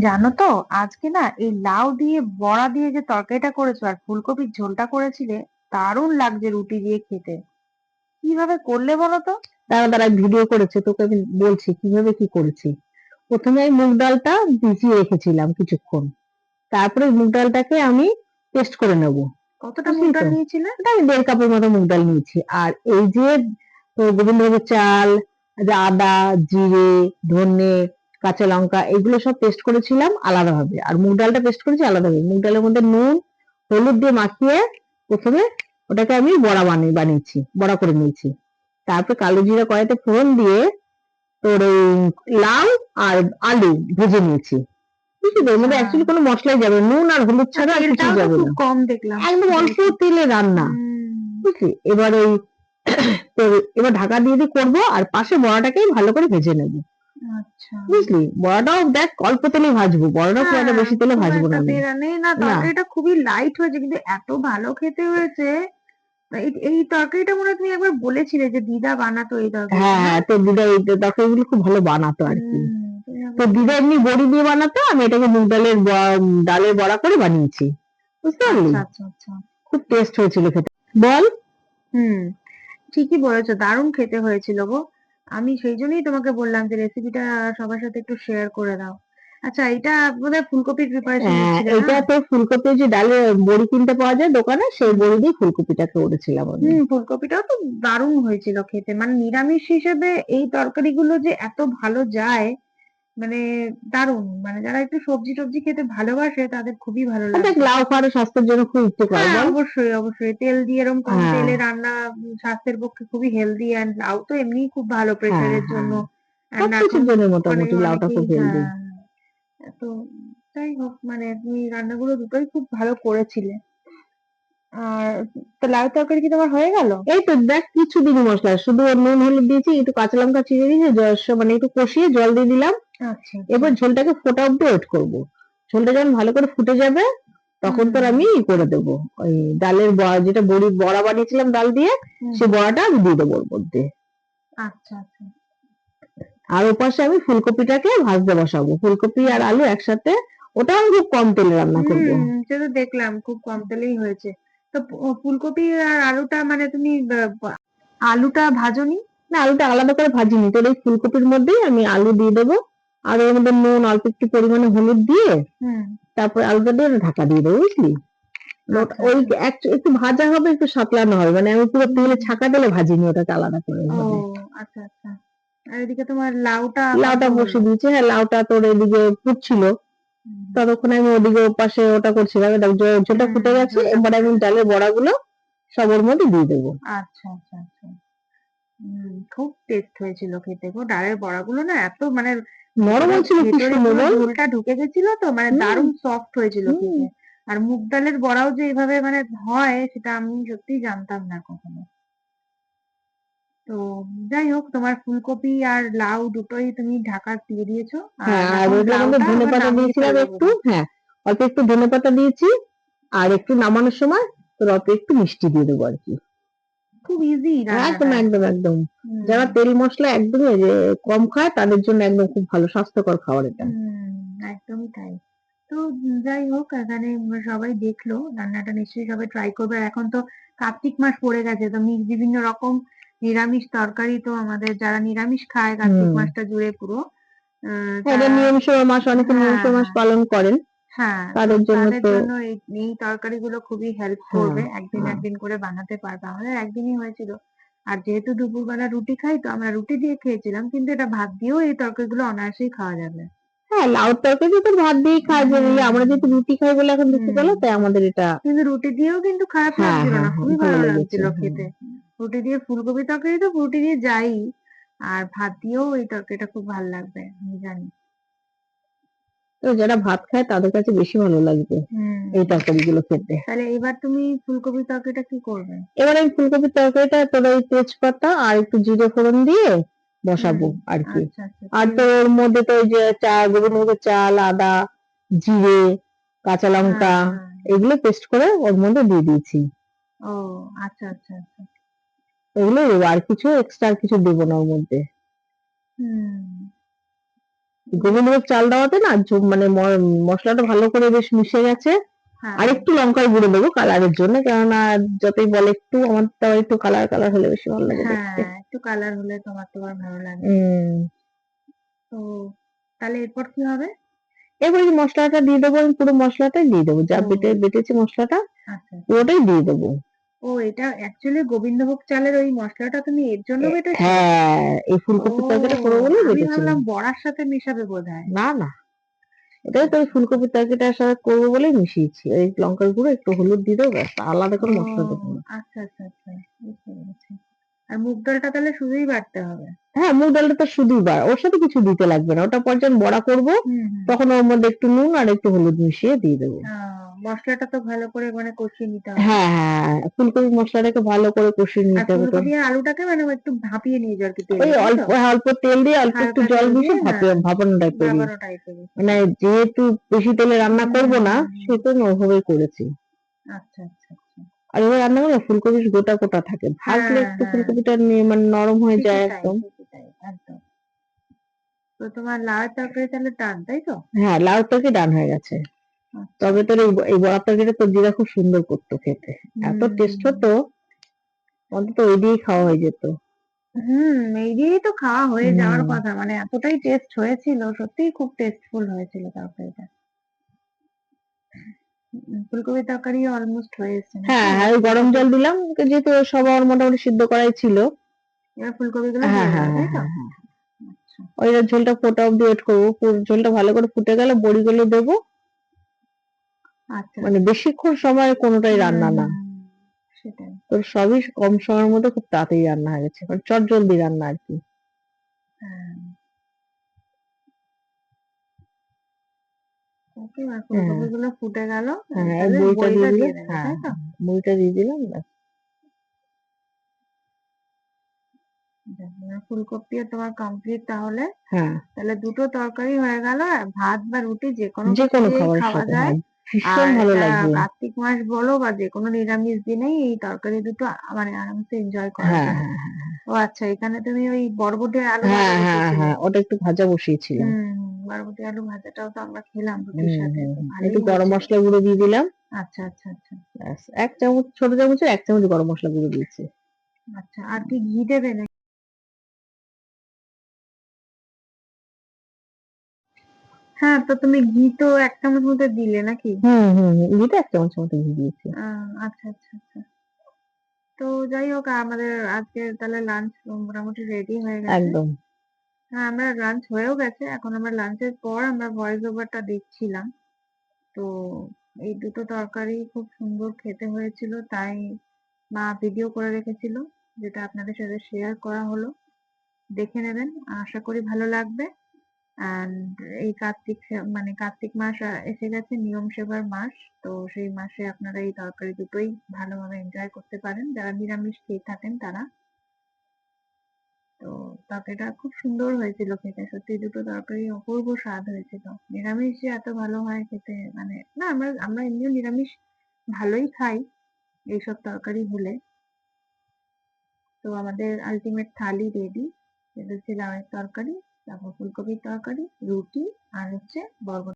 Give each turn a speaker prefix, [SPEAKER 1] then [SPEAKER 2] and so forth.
[SPEAKER 1] জানো তো আজকে না এই লাউ দিয়ে বড়া দিয়ে যে তরকারিটা করেছ আর ফুলকপির ঝোলটা করেছিলে দারুণ লাগছে রুটি দিয়ে খেতে। কীভাবে করলে বলো তো?
[SPEAKER 2] তারা তারা ভিডিও করেছে তোকে আমি বলছি কীভাবে কি করেছি। প্রথমে আমি মুগ ডালটা ভিজিয়ে রেখেছিলাম কিছুক্ষণ। তারপরে মুগ ডালটাকে আমি পেস্ট করে নেব।
[SPEAKER 1] কতটা মুগ ডাল? নিয়েছিলে?
[SPEAKER 2] আমি দেড় কাপের মতো মুগ ডাল নিয়েছি। আর এই যে গোবিন্দভোগের চাল আদা জিরে ধনে কাঁচা লঙ্কা এগুলো সব পেস্ট করেছিলাম আলাদাভাবে আর মুগ ডালটা পেস্ট করেছি আলাদাভাবে মুগ ডালের মধ্যে নুন হলুদ দিয়ে মাখিয়ে প্রথমে ওটাকে আমি বড়া বানিয়ে বানিয়েছি বড়া করে নিয়েছি। তারপর কালো জিরা কড়াইতে ফোড়ন দিয়ে তোর ওই লাউ আর আলু ভেজে নিয়েছি। এর মধ্যে
[SPEAKER 1] আচ্ছা।
[SPEAKER 2] অ্যাকচুয়ালি কোনো মশলাই যাবে নুন আর হলুদ ছাড়া আর কিছু যাবে না।
[SPEAKER 1] কম দেখলাম।
[SPEAKER 2] একদম অল্প তেলে রান্না। বুঝলি? এবার ওই তোর এবার ঢাকা দিয়ে দিয়ে করব আর পাশে বড়াটাকে ভালো করে ভেজে নেব।
[SPEAKER 1] আচ্ছা
[SPEAKER 2] বুঝলি? বড়াটাও দেখ অল্প তেলে ভাজবো। বড়াটা খুব একটা
[SPEAKER 1] হ্যাঁ,
[SPEAKER 2] বেশি তেলে ভাজবো না
[SPEAKER 1] না তরকারিটা খুবই লাইট হয়েছে কিন্তু এত ভালো খেতে হয়েছে। এই- তরকারিটা মনে হয় তুমি একবার বলেছিলে যে দিদা বানাতো এই তরকারি
[SPEAKER 2] হ্যাঁ হ্যাঁ তোর দিদা এই তরকারিগুলো খুব ভালো বানাতো আর কি। তোর দিদা এমনি বড়ি দিয়ে বানাতো আমি এটাকে মুগ ডালের ডালের বড়া করে বানিয়েছি। বুঝতে পারলি?
[SPEAKER 1] আচ্ছা আচ্ছা আচ্ছা।
[SPEAKER 2] খুব টেস্ট হয়েছিল খেতে। বল।
[SPEAKER 1] হুম ঠিকই বলেছ দারুণ খেতে হয়েছিল গো। আমি সেই জন্যই তোমাকে বললাম যে রেসিপিটা সবার সাথে একটু শেয়ার করে দাও। আচ্ছা এটা বোধহয় ফুলকপির প্রিপারেশন
[SPEAKER 2] হ্যাঁ, এটা তো ফুলকপি যে ডালের বড়ি কিনতে পাওয়া যায় দোকানে সেই বড়ি দিয়ে ফুলকপিটাকে করেছিলাম আমি।
[SPEAKER 1] হুম ফুলকপিটাও তো দারুণ হয়েছিল খেতে। মানে নিরামিষ হিসেবে এই তরকারিগুলো যে এত ভালো যায় মানে দারুণ। মানে যারা একটু সবজি টবজি খেতে ভালোবাসে তাদের খুবই ভালো
[SPEAKER 2] দেখ
[SPEAKER 1] লাগে।
[SPEAKER 2] লাউ খাওয়াটা স্বাস্থ্যের জন্য খুব উপকার
[SPEAKER 1] হ্যাঁ অবশ্যই অবশ্যই। তেল দিয়ে এরকম কম
[SPEAKER 2] হ্যাঁ।
[SPEAKER 1] তেলে রান্না স্বাস্থ্যের পক্ষে খুবই হেলদি অ্যান্ড লাউ তো এমনিই খুব ভালো প্রেসারের
[SPEAKER 2] হ্যাঁ।
[SPEAKER 1] জন্য।
[SPEAKER 2] সব
[SPEAKER 1] and
[SPEAKER 2] কিছুর
[SPEAKER 1] এখন
[SPEAKER 2] জন্য
[SPEAKER 1] মানে
[SPEAKER 2] মোটামুটি লাউটা খুব হেলদি।
[SPEAKER 1] তো যাই হোক মানে তুমি রান্নাগুলো দুটোই খুব ভালো করেছিলে। আর তো লাউ তরকারি কি তোমার হয়ে গেল?
[SPEAKER 2] এই তো দেখ কিছু দিনই মশলা। শুধু ওর নুন হলুদ দিয়েছি একটু কাঁচা লঙ্কা চিড়ে দিয়েছি মানে একটু কষিয়ে জল দিয়ে দিলাম।
[SPEAKER 1] আচ্ছা
[SPEAKER 2] এবার ঝোলটাকে ফোটা অব্দি ওয়েট করব। ঝোলটা যখন ভালো করে ফুটে যাবে তখন তোর আমি করে দেবো। ওই ডালের ব- যেটা বড়ি বড়া বানিয়েছিলাম ডাল দিয়ে। সেই বড়াটা আমি দিয়ে দেবো ওর মধ্যে।
[SPEAKER 1] আচ্ছা আচ্ছা।
[SPEAKER 2] আর ওপাশে আমি ফুলকপিটাকে ভাজতে বসাবো। ফুলকপি আর আলু একসাথে ওটা আমি খুব কম তেলে রান্না করব।
[SPEAKER 1] হুম সে তো দেখলাম খুব কম তেলেই হয়েছে। তো ফুলকপি আর আলুটা মানে তুমি আলুটা ভাজনি?
[SPEAKER 2] না আলুটা আলাদা করে ভাজিনি। তোর এই ফুলকপির মধ্যেই আমি আলু দিয়ে দেবো। আর ওর মধ্যে নুন অল্প একটু পরিমাণে হলুদ দিয়ে তারপর আলুটা দিয়ে ঢাকা দিয়ে দেবো বুঝলি?
[SPEAKER 1] আচ্ছা,
[SPEAKER 2] ওই। একটু ভাজা হবে একটু সাতলানো হবে। মানে আমি পুরো তেলে ছাকা তেলে ভাজিনি ওটাকে আলাদা করে
[SPEAKER 1] আচ্ছা আচ্ছা। আর এদিকে তোমার লাউটা
[SPEAKER 2] লাউটা বসে? দিয়েছি। হ্যাঁ লাউটা তোর এদিকে ফুটছিল। ততক্ষণে আমি ওদিকে পাশে ওটা করছিলাম। ঝোলটা ফুটে গেছে এবার আমি ডালের বড়াগুলো সব ওর মধ্যে দিয়ে দেবো।
[SPEAKER 1] আচ্ছা আচ্ছা আচ্ছা। হুম খুব টেস্ট হয়েছিল খেতে গো। ডালের বড়াগুলো না এত মানে
[SPEAKER 2] নরম হয়েছিল কি সুন্দর।
[SPEAKER 1] ঝোলটা ঢুকে গেছিল তো মানে। দারুণ সফট হয়েছিল। আর মুগ ডালের বড়াও যে এভাবে মানে হয় সেটা আমি সত্যিই জানতাম না কখনো। তো যাই হোক তোমার ফুলকপি আর লাউ দুটোই তুমি ঢাকা দিয়ে দিয়েছ।
[SPEAKER 2] হ্যাঁ আর ধনে পাতা দিয়েছিলাম একটু হ্যাঁ অল্প একটু ধনে পাতা দিয়েছি আর একটু নামানোর সময় তোর অল্প একটু মিষ্টি দিয়ে দেবো আর কি।
[SPEAKER 1] খুব ইজি
[SPEAKER 2] একদম একদম একদম। যারা তেল মশলা একদমই যে কম খায় তাদের জন্য একদম খুব ভালো স্বাস্থ্যকর খাবার এটা।
[SPEAKER 1] একদমই তাই। তো যাই হোক এখানে সবাই দেখল রান্নাটা নিশ্চয়ই সবাই ট্রাই করবে। আর এখন তো কার্তিক মাস পড়ে গেছে তো বিভিন্ন রকম নিরামিষ তরকারি তো আমাদের যারা নিরামিষ খায় কার্তিক মাসটা জুড়ে পুরো। আহ,
[SPEAKER 2] এটা নিয়মিষ মাস অনেকে
[SPEAKER 1] হ্যাঁ,
[SPEAKER 2] নিয়মিষ মাস
[SPEAKER 1] হ্যাঁ।
[SPEAKER 2] পালন করেন।
[SPEAKER 1] হ্যাঁ
[SPEAKER 2] তাদের জন্য তো
[SPEAKER 1] এই তরকারিগুলো খুবই হেল্প
[SPEAKER 2] হ্যাঁ,
[SPEAKER 1] করবে। একদিন
[SPEAKER 2] হ্যাঁ।
[SPEAKER 1] একদিন করে বানাতে পারবে। আমাদের একদিনই হয়েছিল। আর যেহেতু দুপুরবেলা রুটি খাই তো আমরা রুটি দিয়ে খেয়েছিলাম কিন্তু এটা ভাত দিয়েও এই তরকারিগুলো অনায়াসেই খাওয়া যাবে।
[SPEAKER 2] হ্যাঁ লাউ তরকারি তো ভাত দিয়ে খাওয়া যাবে। আমরা যেহেতু রুটি খাই বলে এখন দুপুরবেলা
[SPEAKER 1] হুম।
[SPEAKER 2] তাই আমাদের এটা
[SPEAKER 1] কিন্তু রুটি দিয়েও কিন্তু খারাপ লাগছিল না। খুবই
[SPEAKER 2] ভালো
[SPEAKER 1] লাগছিল খেতে। রুটি দিয়ে ফুলকপি তরকারি তো রুটি দিয়ে যাই। আর ভাত দিয়েও এই তরকারিটা খুব ভালো লাগবে আমি জানি।
[SPEAKER 2] যারা ভাত খায় তাদের কাছে বেশি ভালো লাগবে এই তরকারিগুলো খেতে।
[SPEAKER 1] তাহলে এবার তুমি ফুলকপি তরকারিটা কি করবে?
[SPEAKER 2] এবার আমি ফুলকপির তরকারিটা তোর ওই তেজপাতা আর একটু জিরে ফোড়ন দিয়ে বসাবো আর কি।
[SPEAKER 1] আচ্ছা আচ্ছা
[SPEAKER 2] আর তো ওর মধ্যে তো ওই যে চা গোবিন্দভোগের চাল আদা জিরে কাঁচা লঙ্কা
[SPEAKER 1] হ্যাঁ।
[SPEAKER 2] এগুলো পেস্ট করে ওর মধ্যে দিয়ে দিয়েছি।
[SPEAKER 1] ও আচ্ছা আচ্ছা আচ্ছা।
[SPEAKER 2] এগুলো আর কিছু এক্সট্রা কিছু দেবো না ওর মধ্যে।
[SPEAKER 1] হুম।
[SPEAKER 2] গোবিন্দভোগ চাল দেওয়াতে না মানে মশলাটা ভালো করে বেশ মিশে গেছে।
[SPEAKER 1] হ্যাঁ।
[SPEAKER 2] আর একটু লঙ্কার গুঁড়ো দেবো কালারের জন্য কেননা যতই বলে একটু আমার তো একটু কালার কালার হলে বেশি ভালো লাগে দেখতে।
[SPEAKER 1] হ্যাঁ একটু কালার হলে তোমার তোমার ভালো লাগে। তো তাহলে এরপর কি হবে?
[SPEAKER 2] এবার মশলাটা দিয়ে দেবো আমি পুরো মশলাটাই দিয়ে দেবো। যা বেটে বেটেছি মশলাটা
[SPEAKER 1] আচ্ছা।
[SPEAKER 2] পুরোটাই দিয়ে দেবো।
[SPEAKER 1] ও এটা অ্যাকচুয়ালি গোবিন্দভোগ চালের ওই মশলাটা তুমি এর জন্য বেটেছো?
[SPEAKER 2] হ্যাঁ এই ফুলকপির তরকারিটা করব বলে
[SPEAKER 1] আমি ভাবলাম বড়ার সাথে মেশাবে বোধহয়।
[SPEAKER 2] না না। এটাই তো ওই ফুলকপির তরকারিটার সাথে করব বলেই মিশিয়েছি। ওই লঙ্কার গুঁড়ো একটু হলুদ দিয়ে দেবো ব্যাস আলাদা করে মশলা দেবো।
[SPEAKER 1] আচ্ছা আচ্ছা আচ্ছা বুঝতে পেরেছি। আর মুগ ডালটা তাহলে শুধুই বাটতে হবে?
[SPEAKER 2] হ্যাঁ মুগ ডালটা তো শুধুই বার ওর সাথে কিছু দিতে লাগবে না। ওটা পর যখন বড়া করব তখন ওর মধ্যে একটু নুন আর একটু হলুদ মিশিয়ে দিয়ে দেবো।
[SPEAKER 1] মশলাটা তো ভালো করে মানে কষিয়ে নিতে হবে।
[SPEAKER 2] হ্যাঁ হ্যাঁ ফুলকপি মশলাটাকে ভালো করে কষিয়ে নিতে হবে।
[SPEAKER 1] ফুলকপি আর আলুটাকে মানে একটু ভাপিয়ে নিয়ে যাও আর কি তেলে
[SPEAKER 2] ওই অল্প হ্যাঁ, অল্প তেল দিয়ে অল্প একটু জল মিশিয়ে ভাপিয়ে
[SPEAKER 1] হ্যাঁ।
[SPEAKER 2] ভাপানো টাইপের
[SPEAKER 1] বাবারও টাইপের
[SPEAKER 2] মানে যেহেতু বেশি তেলে রান্না করব না আমি ওইভাবেই করেছি।
[SPEAKER 1] আচ্ছা আচ্ছা আচ্ছা।
[SPEAKER 2] আর এবার রান্না করলে ফুলকপি গোটা গোটা থাকে। ভাজলে
[SPEAKER 1] হ্যাঁ,
[SPEAKER 2] একটু। ফুলকপিটা নিয়ে মানে নরম হয়ে যায় একদম।
[SPEAKER 1] একদম। তো তোমার লাউ তরকারি তাহলে টান তাই তো?
[SPEAKER 2] হ্যাঁ লাউ তরকারি ডান হয়ে গেছে। তবে তোর এই বড়া তরকারিটা তোর দিদা খুব সুন্দর করতো খেতে। এত। টেস্ট হতো অন্তত ওই দিয়েই খাওয়া হয়ে যেত।
[SPEAKER 1] হুম এই দিয়েই তো খাওয়া হয়ে যাওয়ার কথা মানে এতটাই টেস্ট হয়েছিল সত্যিই খুব টেস্টফুল হয়েছিল তরকারিটা। ফুলকপি তরকারি অলমোস্ট হয়েছে।
[SPEAKER 2] হ্যাঁ হ্যাঁ ওই গরম জল দিলাম যেহেতু সবার মোটামুটি সিদ্ধ করাই ছিল।
[SPEAKER 1] এবার
[SPEAKER 2] ফুলকপি
[SPEAKER 1] গুলো
[SPEAKER 2] হ্যাঁ হ্যাঁ হ্যাঁ।
[SPEAKER 1] আচ্ছা
[SPEAKER 2] ওই ঝোলটা ফোটা অব্দি ওয়েট করব। ঝোলটা ভালো করে ফুটে গেলে বড়িগুলো দেবো। মানে বেশিক্ষণ সময় কোনোটাই রান্না না। তোর সবই কম সময়ের মধ্যে খুব তাড়াতাড়ি রান্না হয়ে গেছে। মানে চট জলদি রান্না আর কি।
[SPEAKER 1] হ্যাঁ। ফুলকপিগুলো ফুটে গেল?
[SPEAKER 2] হ্যাঁ দিয়ে দিলাম।
[SPEAKER 1] দেবো
[SPEAKER 2] হ্যাঁ
[SPEAKER 1] তো
[SPEAKER 2] দিয়ে দিলাম ব্যাস।
[SPEAKER 1] ফুলকপি তোমার কমপ্লিট তাহলে।
[SPEAKER 2] হ্যাঁ।
[SPEAKER 1] তাহলে দুটো তরকারি হয়ে গেল আর ভাত বা রুটি যে কোনো
[SPEAKER 2] কোনো
[SPEAKER 1] খাওয়া যায়।
[SPEAKER 2] হ্যাঁ। ভীষণ ভালো লাগবে।
[SPEAKER 1] কার্তিক মাস বলো বা যে কোনো নিরামিষ দিনেই এই তরকারি দুটো মানে আরামসে এনজয় করা
[SPEAKER 2] হ্যাঁ
[SPEAKER 1] যায়।
[SPEAKER 2] হ্যাঁ হ্যাঁ
[SPEAKER 1] ও আচ্ছা এখানে তুমি ওই বরবটি আলু
[SPEAKER 2] হ্যাঁ হ্যাঁ হ্যাঁ ওটা একটু ভাজা বসিয়েছিলাম।
[SPEAKER 1] বরবটি আলু ভাজাটাও তো আমরা খেলাম রুটির সাথে
[SPEAKER 2] একটু গরম। মশলা গুঁড়ো দিয়ে দিলাম।
[SPEAKER 1] আচ্ছা আচ্ছা আচ্ছা।
[SPEAKER 2] ব্যাস, এক চামচ ছোট চামচের এক চামচ গরম মশলা গুঁড়ো দিয়েছি।
[SPEAKER 1] আচ্ছা আর কি ঘি দেবে হ্যাঁ তো তুমি ঘি তো এক চামচ মতো দিলে নাকি?
[SPEAKER 2] হুম হুম ঘিটা এক চামচ মতো ঘি দিয়েছি।
[SPEAKER 1] আচ্ছা আচ্ছা আচ্ছা। তো যাই হোক আমাদের আজকে তাহলে লাঞ্চ মোটামুটি রেডি হয়ে গেছে।
[SPEAKER 2] একদম।
[SPEAKER 1] হ্যাঁ আমরা লাঞ্চ হয়েও গেছে। এখন আমরা লাঞ্চের পর আমরা ভয়েস ওভারটা দেখছিলাম। তো এই দুটো তরকারি খুব সুন্দর খেতে হয়েছিল তাই মা ভিডিও করে রেখেছিল যেটা আপনাদের সাথে শেয়ার করা হলো। দেখে নেবেন আশা করি ভালো লাগবে। এই কার্তিক মানে কার্তিক মাস এসে গেছে নিয়ম সেবার মাস। তো সেই মাসে আপনারা এই তরকারি দুটোই ভালোভাবে এনজয় করতে পারেন। যারা নিরামিষ খেয়ে থাকেন তারা। তো তরকারিটা খুব সুন্দর হয়েছিল খেতে। সত্যি দুটো তরকারি অপূর্ব স্বাদ হয়েছিল। নিরামিষ যে এত ভালো হয় খেতে মানে না, আমরা আমরা এমনিও নিরামিষ ভালোই খাই এইসব তরকারি হলে। তো আমাদের আলটিমেট থালি রেডি এটা হচ্ছে লাউয়ের তরকারি। তারপর ফুলকপির তরকারি রুটি আর হচ্ছে বরবটি।